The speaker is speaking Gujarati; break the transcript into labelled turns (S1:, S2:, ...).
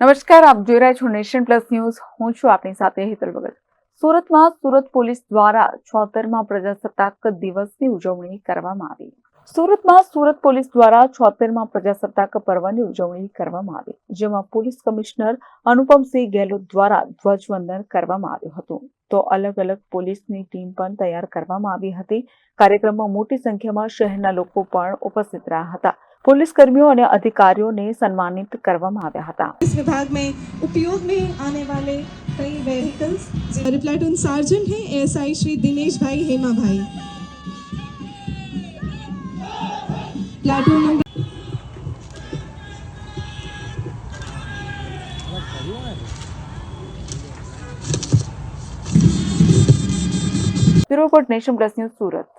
S1: નમસ્કાર, આપ જોઈ રહ્યા છો નેશન પ્લસ ન્યૂઝ. હું છું આપની સાથે હેતલ ભગત. સુરતમાં સુરત પોલીસ દ્વારા છોતેરમાં પ્રજાસત્તાક દિવસની ઉજવણી કરવામાં આવી. સુરતમાં સુરત પોલીસ દ્વારા છોતેરમાં પ્રજાસત્તાક પર્વની ઉજવણી કરવામાં આવી, જેમાં પોલીસ કમિશનર અનુપમસિંહ ગેહલોત દ્વારા ધ્વજવંદન કરવામાં આવ્યું હતું. તો અલગ અલગ પોલીસની ટીમ પણ તૈયાર કરવામાં આવી હતી. કાર્યક્રમમાં મોટી સંખ્યામાં શહેરના લોકો પણ ઉપસ્થિત રહ્યા હતા. પોલીસ કર્મીઓ અને અધિકારીઓને સન્માનિત કરવામાં આવ્યા હતા
S2: इस विभाग में उपयोग में आने वाले कई व्हीकल्स प्लाटून सार्जेंट हैं ASI Shri Dinesh bhai Hema bhai platoon number
S1: bureau report nation plus news Surat